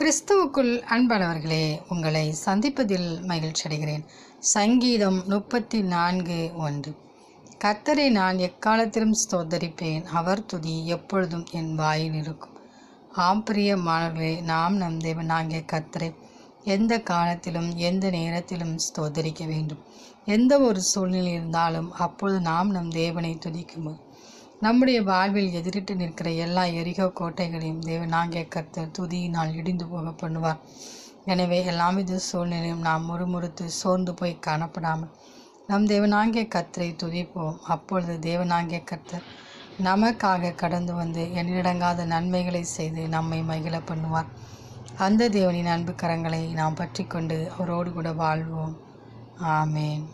கிறிஸ்துவுக்குள் அன்பானவர்களே உங்களை சந்திப்பதில் மகிழ்ச்சி அடைகிறேன். சங்கீதம் முப்பத்தி நான்கு ஒன்று. கர்த்தரை நான் எக்காலத்திலும் ஸ்தோத்தரிப்பேன் அவர் துதி எப்பொழுதும் என் வாயில் இருக்கும். ஆம் பிரியமானவர்களே நாம் நம் தேவனாகிய கர்த்தரை எந்த காலத்திலும் எந்த நேரத்திலும் ஸ்தோத்தரிக்க வேண்டும். எந்த ஒரு சூழ்நிலை இருந்தாலும் அப்பொழுது நாம் நம் தேவனை துதிக்கும்போது நம்முடைய வாழ்வில் எதிரிட்டு நிற்கிற எல்லா எரிகோ கோட்டைகளையும் தேவனாகிய கர்த்தர் துதியினால் இடிந்து போக பண்ணுவார். எனவே எல்லாவித சூழ்நிலையும் நாம் முறுமுறுத்து சோர்ந்து போய் காணப்படாமல் நம் தேவனாகிய கத்தரை துதிப்போம். அப்பொழுது தேவனாகிய கர்த்தர் நமக்காக கடந்து வந்து எண்ணிடங்காத நன்மைகளை செய்து நம்மை மகிழ பண்ணுவார். அந்த தேவனின் அன்பு கரங்களை நாம் பற்றி கொண்டு அவரோடு கூட வாழ்வோம். ஆமேன்.